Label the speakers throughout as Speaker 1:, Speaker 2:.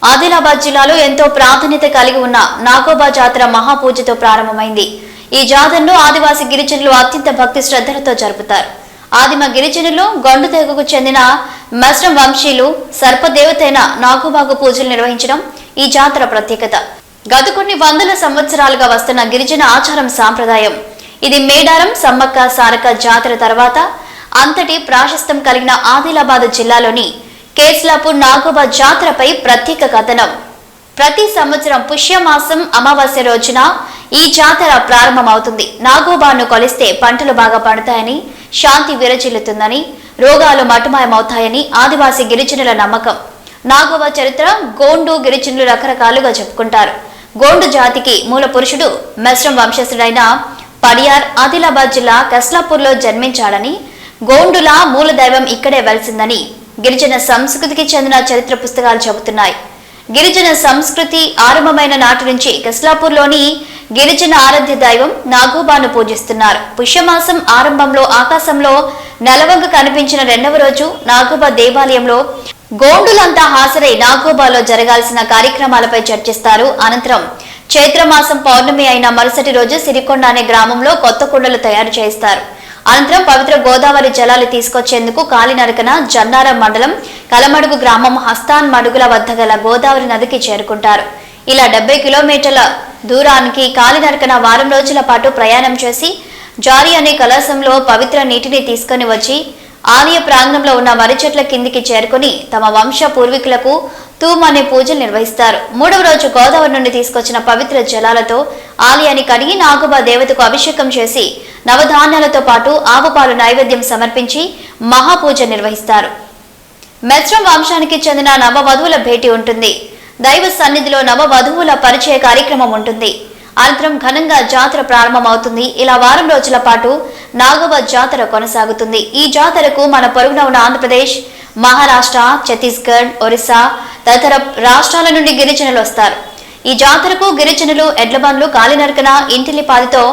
Speaker 1: ఆదిలాబాద్ జిల్లాలో ఎంతో ప్రాధాన్యత కలిగి ఉన్న నాగోబా జాతర మహాపూజతో ప్రారంభమైంది. ఈ జాతరను ఆదివాసి గిరిజనులు అత్యంత భక్తి శ్రద్ధలతో జరుపుతారు. ఆదిమ గిరిజనులు గొండు తెగకు చెందిన మస్రం వంశీలు సర్పదేవతైన నాగోబాకు పూజలు నిర్వహించడం ఈ జాతర ప్రత్యేకత. గత కొన్ని వందల సంవత్సరాలుగా వస్తున్న గిరిజన ఆచారం సాంప్రదాయం. ఇది మేడారం సమ్మక్క సారక జాతర తర్వాత అంతటి ప్రాశస్తం కలిగిన ఆదిలాబాద్ జిల్లాలోని కేస్లాపూర్ నాగోబా జాతరపై ప్రత్యేక కథనం. ప్రతి సంవత్సరం పుష్యమాసం అమావాస్య రోజున ఈ జాతర ప్రారంభమవుతుంది. నాగోబాను కొలిస్తే పంటలు బాగా పండుతాయని శాంతి విరచిల్లుతుందని రోగాలు మటుమాయమవుతాయని ఆదివాసీ గిరిజనుల నమ్మకం. నాగోబా చరిత్ర గోండు గిరిజనులు రకరకాలుగా చెప్పుకుంటారు. గోండు జాతికి మూల పురుషుడు మెస్రం వంశస్థుడైన పడియార్ ఆదిలాబాద్ జిల్లా కస్లాపూర్లో జన్మించాడని గోండుల మూల దైవం ఇక్కడే వెలిసిందని గిరిజన సంస్కృతికి చెందిన చరిత్ర పుస్తకాలు చెబుతున్నాయి. గిరిజన సంస్కృతి ఆరంభమైన నాటి నుంచి కస్లాపూర్లోని గిరిజన ఆరాధ్య దైవం నాగోబాను పూజిస్తున్నారు. పుష్యమాసం ఆరంభంలో ఆకాశంలో నెలవంగ కనిపించిన రెండవ రోజు నాగోబా దేవాలయంలో గోండులంతా హాజరై నాగోబాలో జరగాల్సిన కార్యక్రమాలపై చర్చిస్తారు. అనంతరం చైత్రమాసం పౌర్ణమి అయిన మరుసటి రోజు సిరికొండ అనే గ్రామంలో కొత్త కుండలు తయారు చేస్తారు అనంతరం పవిత్ర గోదావరి జలాలు తీసుకొచ్చేందుకు కాలినరకన జన్నారం మండలం కలమడుగు గ్రామం హస్తాన్ మడుగుల వద్ద గల గోదావరి నదికి చేరుకుంటారు. ఇలా డెబ్బై కిలోమీటర్ల దూరానికి కాలినడకన వారం రోజుల పాటు ప్రయాణం చేసి జారి అనే కలశంలో పవిత్ర నీటిని తీసుకొని వచ్చి ఆలయ ప్రాంగణంలో ఉన్న మర్రి చెట్ల కిందికి చేరుకుని తమ వంశ పూర్వీకులకు తూమ్ అనే పూజలు నిర్వహిస్తారు. మూడవ రోజు గోదావరి నుండి తీసుకొచ్చిన పవిత్ర జలాలతో ఆలయాన్ని కడిగి నాగుబా దేవతకు అభిషేకం చేసి నవధాన్యాలతో పాటు ఆవుపాలు నైవేద్యం సమర్పించి మహాపూజ నిర్వహిస్తారు. మెత్రం వంశానికి చెందిన నవవధువుల భేటీ ఉంటుంది. దైవ సన్నిధిలో నవవధువుల పరిచయ కార్యక్రమం ఉంటుంది. అనంతరం ఘనంగా జాతర ప్రారంభమవుతుంది. ఇలా వారం రోజుల పాటు నాగవ జాతర కొనసాగుతుంది. ఈ జాతరకు మన పొరుగున ఉన్న ఆంధ్రప్రదేశ్ మహారాష్ట్ర ఛత్తీస్గఢ్ ఒరిస్సా తదితర రాష్ట్రాల నుండి గిరిజనులు వస్తారు. ఈ జాతరకు గిరిజనులు ఎడ్లబండ్లు కాలినరకన ఇంటిలిపాదితో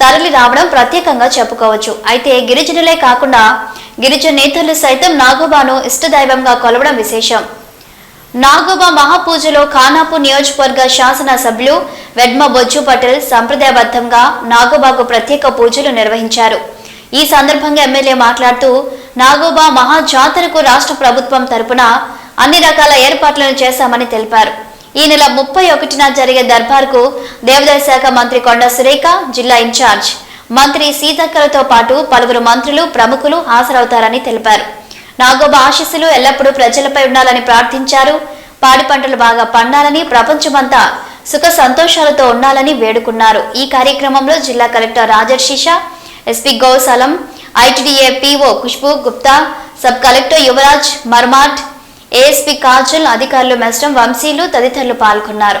Speaker 1: తరలి రావడం ప్రత్యేకంగా చెప్పుకోవచ్చు. అయితే గిరిజనులే కాకుండా గిరిజన నేతలు సైతం నాగోబాను ఇష్టదైవంగా కొలవడం విశేషం. నాగోబా మహాపూజలో ఖానాపూర్ నియోజకవర్గ శాసన సభ్యులు వెడ్మ బొజ్జు పటేల్ సంప్రదాయబద్ధంగా నాగోబాకు ప్రత్యేక పూజలు నిర్వహించారు. ఈ సందర్భంగా ఎమ్మెల్యే మాట్లాడుతూ నాగోబా మహా జాతరకు రాష్ట్ర ప్రభుత్వం తరపున అన్ని రకాల ఏర్పాట్లను చేశామని తెలిపారు. ఈ నెల ముప్పై ఒకటిన జరిగే దర్బార్కు దేవాదాయ శాఖ మంత్రి కొండ సురేఖ జిల్లా ఇన్ఛార్జ్ మంత్రి సీతక్కలతో పాటు పలువురు మంత్రులు ప్రముఖులు హాజరవుతారని తెలిపారు. నాగోబా ఆశీస్సులు ఎల్లప్పుడూ ప్రజలపై ఉండాలని ప్రార్థించారు. పాడి పంటలు బాగా పండాలని ప్రపంచమంతా సుఖ సంతోషాలతో ఉండాలని వేడుకున్నారు. ఈ కార్యక్రమంలో జిల్లా collector Rajarshi Shah SP Gausalam ITDA PO Khushbu Gupta sub collector Yuvraj Marmat ASP Kajal అధికారులు మెస్టం వంశీలు తదితరులు పాల్గొన్నారు.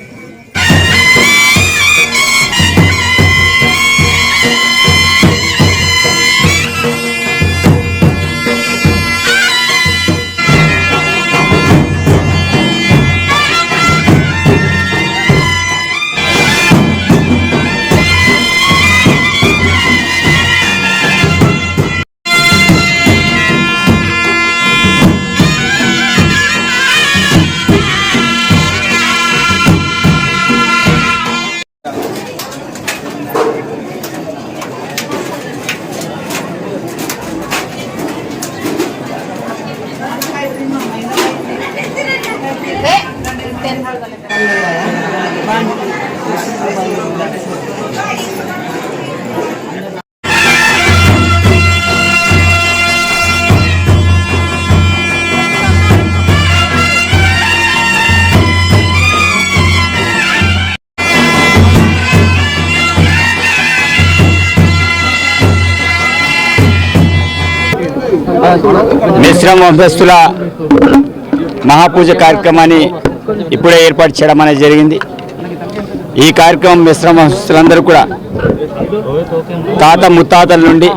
Speaker 2: మిశ్రమ వంశస్థుల మహాపూజ కార్యక్రమాన్ని ఇప్పుడే ఏర్పాటు చేయడం అనేది జరిగింది. ఈ కార్యక్రమం మిశ్రమ వంశస్థులందరూ కూడా తాత ముత్తాతల నుండి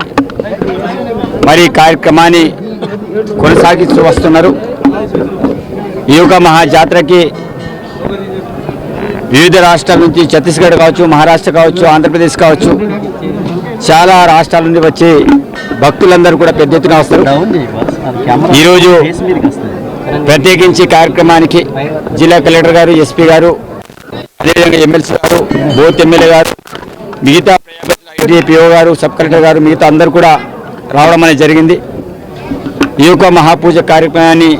Speaker 2: మరి కార్యక్రమాన్ని కొనసాగిస్తూ వస్తున్నారు. ఈ యొక్క మహాజాతరకి వివిధ రాష్ట్రాల నుంచి ఛత్తీస్గఢ్ కావచ్చు మహారాష్ట్ర కావచ్చు ఆంధ్రప్రదేశ్ కావచ్చు చాలా రాష్ట్రాల నుండి వచ్చి భక్తులందరూ కూడా పెద్ద ఎత్తున వస్తారు. ఈరోజు ప్రత్యేకించి కార్యక్రమానికి జిల్లా కలెక్టర్ గారు ఎస్పీ గారు అదేవిధంగా ఎమ్మెల్సీ గారు బోత్ ఎమ్మెల్యే గారు మిగతా పిఓ గారు సబ్ కలెక్టర్ గారు మిగతా అందరూ కూడా రావడం అనేది జరిగింది. ఈ యొక్క మహాపూజ కార్యక్రమాన్ని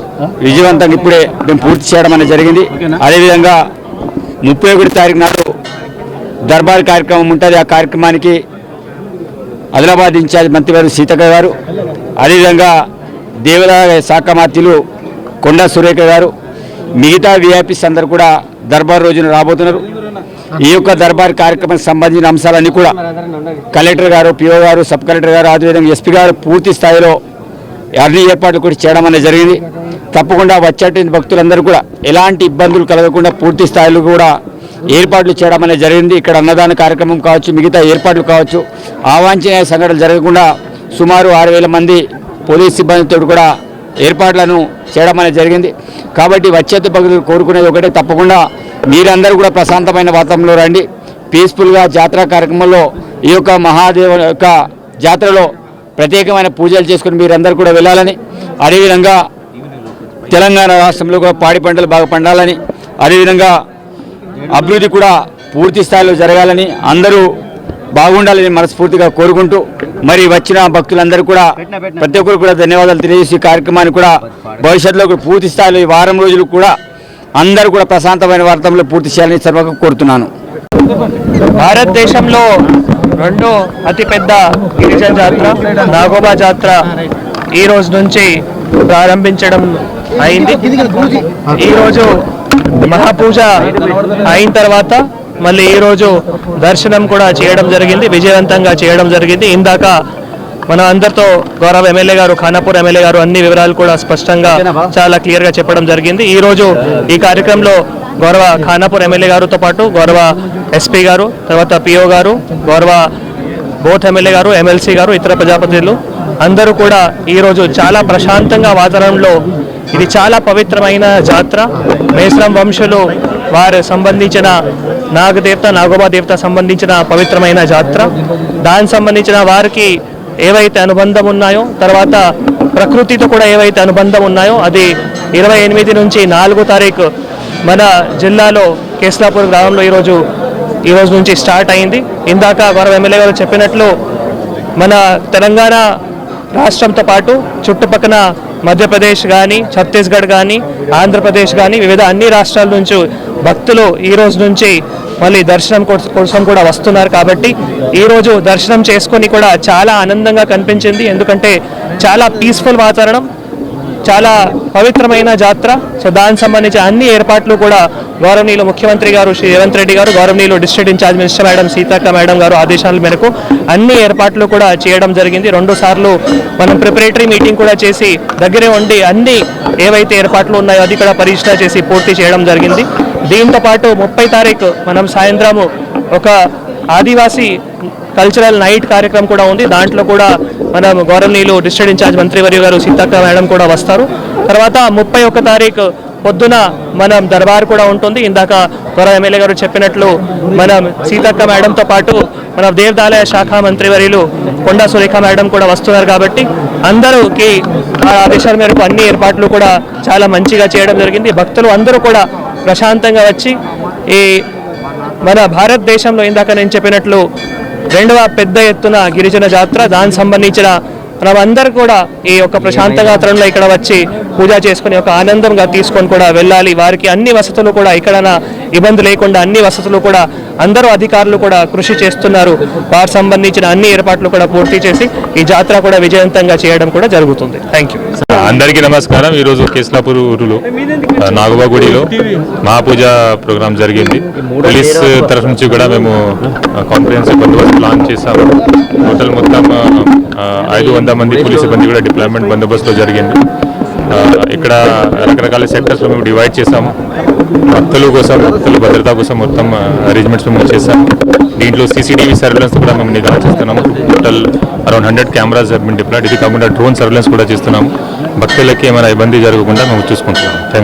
Speaker 2: విజయవంతంగా ఇప్పుడే మేము పూర్తి చేయడం అనేది జరిగింది. అదేవిధంగా ముప్పై ఒకటి తారీఖు నాడు దర్బార్ కార్యక్రమం ఉంటుంది. ఆ కార్యక్రమానికి ఆదిలాబాద్ ఇన్ఛార్జ్ మంత్రివారు సీతక్క గారు అదేవిధంగా దేవాదాయ శాఖ మంత్రులు కొండా సురేఖ గారు మిగతా విఐపీస్ అందరు కూడా దర్బార్ రోజున రాబోతున్నారు. ఈ యొక్క దర్బార్ కార్యక్రమానికి సంబంధించిన అంశాలన్నీ కూడా కలెక్టర్ గారు పిఓ గారు సబ్ కలెక్టర్ గారు అదేవిధంగా ఎస్పీ గారు పూర్తి స్థాయిలో అన్ని ఏర్పాట్లు కూడా చేయడం అనేది జరిగింది. తప్పకుండా వచ్చేటువంటి భక్తులందరూ కూడా ఎలాంటి ఇబ్బందులు కలగకుండా పూర్తి స్థాయిలో కూడా ఏర్పాట్లు చేయడం అనేది జరిగింది. ఇక్కడ అన్నదాన కార్యక్రమం కావచ్చు మిగతా ఏర్పాట్లు కావచ్చు. అవాంఛనీయ సంఘటనలు జరగకుండా సుమారు ఆరు వేల మంది పోలీస్ సిబ్బందితో కూడా ఏర్పాట్లను చేయడం అనేది జరిగింది. కాబట్టి వచ్చేత భక్తులు కోరుకునేది ఒకటే తప్పకుండా మీరందరూ కూడా ప్రశాంతమైన వాతావరణంలో రండి. పీస్ఫుల్గా జాతర కార్యక్రమంలో ఈ యొక్క మహాదేవ యొక్క జాతరలో ప్రత్యేకమైన పూజలు చేసుకుని మీరందరూ కూడా వెళ్ళాలని అదేవిధంగా తెలంగాణ రాష్ట్రంలో కూడా పాడి పంటలు బాగా పండాలని అదేవిధంగా అభివృద్ధి కూడా పూర్తి స్థాయిలో జరగాలని అందరూ బాగుండాలని మనస్ఫూర్తిగా కోరుకుంటూ మరి వచ్చిన భక్తులందరూ కూడా ప్రతి ఒక్కరు కూడా ధన్యవాదాలు తెలియజేసి కార్యక్రమాన్ని కూడా భవిష్యత్తులో పూర్తి స్థాయిలో ఈ వారం రోజులు కూడా అందరూ కూడా ప్రశాంతమైన వార్తంలో పూర్తి చేయాలని సర్వకు కోరుతున్నాను.
Speaker 3: భారతదేశంలో రెండో అతిపెద్ద గిరిజన జాతర నాగోబా జాతర ఈ రోజు నుంచి ప్రారంభించడం అయింది. ఈరోజు మహాపూజ అయిన తర్వాత మళ్ళీ ఈ రోజు దర్శనం కూడా చేయడం జరిగింది విజయవంతంగా చేయడం జరిగింది. ఇందాక మన అందరితో గౌరవ ఎమ్మెల్యే గారు ఖానాపూర్ ఎమ్మెల్యే గారు అన్ని వివరాలు కూడా స్పష్టంగా చాలా క్లియర్గా చెప్పడం జరిగింది. ఈ రోజు ఈ కార్యక్రమంలో గౌరవ ఖానాపూర్ ఎమ్మెల్యే గారితో పాటు గౌరవ ఎస్పీ గారు తర్వాత పిఓ గారు గౌరవ బోత్ ఎమ్మెల్యే గారు ఎమ్మెల్సీ గారు ఇతర ప్రజాప్రతినిధులు అందరూ కూడా ఈరోజు చాలా ప్రశాంతంగా వాతావరణంలో ఇది చాలా పవిత్రమైన జాతర. మేస్రం వంశులు వారు సంబంధించిన నాగదేవత నాగోబా దేవత సంబంధించిన పవిత్రమైన జాతర. దానికి సంబంధించిన వారికి ఏవైతే అనుబంధం ఉన్నాయో తర్వాత ప్రకృతితో కూడా ఏవైతే అనుబంధం ఉన్నాయో అది ఇరవై ఎనిమిది నుంచి నాలుగో తారీఖు మన జిల్లాలో కేస్లాపూర్ గ్రామంలో ఈరోజు ఈ రోజు నుంచి స్టార్ట్ అయింది. ఇందాక గౌరవ ఎమ్మెల్యే గారు చెప్పినట్లు మన తెలంగాణ రాష్ట్రంతో పాటు చుట్టుపక్కల మధ్యప్రదేశ్ కానీ ఛత్తీస్గఢ్ కానీ ఆంధ్రప్రదేశ్ కానీ వివిధ అన్ని రాష్ట్రాల నుంచి భక్తులు ఈ రోజు నుంచి మళ్ళీ దర్శనం కోసం కూడా వస్తున్నారు కాబట్టి ఈ రోజు దర్శనం చేసుకొని కూడా చాలా ఆనందంగా కనిపించింది. ఎందుకంటే చాలా పీస్ఫుల్ వాతావరణం. చాలా పవిత్రమైన జాతర. సో దానికి సంబంధించి అన్ని ఏర్పాట్లు కూడా గౌరవనీయులు ముఖ్యమంత్రి గారు శ్రీ రేవంత్ రెడ్డి గారు గౌరవనీయులు district in-charge minister madam Seethakka madam గారు ఆదేశాల మేరకు అన్ని ఏర్పాట్లు కూడా చేయడం జరిగింది. రెండు సార్లు మనం ప్రిపరేటరీ మీటింగ్ కూడా చేసి దగ్గరే ఉండి అన్ని ఏవైతే ఏర్పాట్లు ఉన్నాయో అది కూడా పరీక్ష చేసి పూర్తి చేయడం జరిగింది. దీంతో పాటు ముప్పై తారీఖు మనం సాయంత్రము ఒక ఆదివాసీ కల్చరల్ నైట్ కార్యక్రమం కూడా ఉంది. దాంట్లో కూడా మనం గౌరవనీయులు డిస్ట్రిక్ట్ ఇన్ఛార్జ్ మంత్రివర్యు గారు సీతక్క మేడం కూడా వస్తారు. తర్వాత ముప్పై ఒక్క తారీఖు పొద్దున మనం దర్బార్ కూడా ఉంటుంది. ఇందాక గౌరవ ఎమ్మెల్యే గారు చెప్పినట్లు మనం సీతక్క మేడంతో పాటు మన దేవదాలయ శాఖ మంత్రివర్యులు కొండా సురేఖ మేడం కూడా వస్తున్నారు కాబట్టి అందరూకి ఆదేశాల మేరకు అన్ని ఏర్పాట్లు కూడా చాలా మంచిగా చేయడం జరిగింది. భక్తులు అందరూ కూడా ప్రశాంతంగా వచ్చి ఈ మన భారతదేశంలో ఇందాక నేను చెప్పినట్లు రెండవ పెద్ద ఎత్తున గిరిజన జాతర దానికి సంబంధించిన మనమందరూ కూడా ఈ యొక్క ప్రశాంత గాత్రంలో ఇక్కడ వచ్చి పూజ చేసుకుని ఒక ఆనందంగా తీసుకొని కూడా వెళ్ళాలి. వారికి అన్ని వసతులు కూడా ఎక్కడైనా ఇబ్బంది లేకుండా అన్ని వసతులు కూడా అందరూ అధికారులు కూడా కృషి చేస్తున్నారు. వారికి సంబంధించిన అన్ని ఏర్పాట్లు కూడా పూర్తి చేసి ఈ జాతర కూడా విజయవంతంగా చేయడం కూడా జరుగుతుంది. థ్యాంక్ యూ
Speaker 4: అందరికీ నమస్కారం. ఈరోజు కేస్లాపూర్ ఊరులో నాగబా గుడిలో మహాపూజ ప్రోగ్రామ్ జరిగింది. పోలీస్ తరఫు నుంచి కూడా మేము కాన్ఫరెన్స్ బందోబస్తు ప్లాన్ చేశాము. టోటల్ మొత్తం ఐదు వంద మంది పోలీస్ సిబ్బంది కూడా డిప్లాయ్మెంట్ బందోబస్తులో జరిగింది. ఇక్కడ రకరకాల సెక్టర్స్ మేము డివైడ్ చేసాము భక్తుల కోసం భక్తుల భద్రత కోసం మొత్తం అరేంజ్మెంట్స్ మేము చేసాము దీంట్లో సీసీటీవీ సర్వేలెన్స్ కూడా మేము నిఘా చేస్తున్నాము. Total around hundred cameras deployed ఇది కాకుండా డ్రోన్ సర్వేలెన్స్ కూడా చేస్తున్నాము. భక్తులకి ఏమైనా ఇబ్బంది జరగకుండా మేము చూసుకుంటున్నాం. థ్యాంక్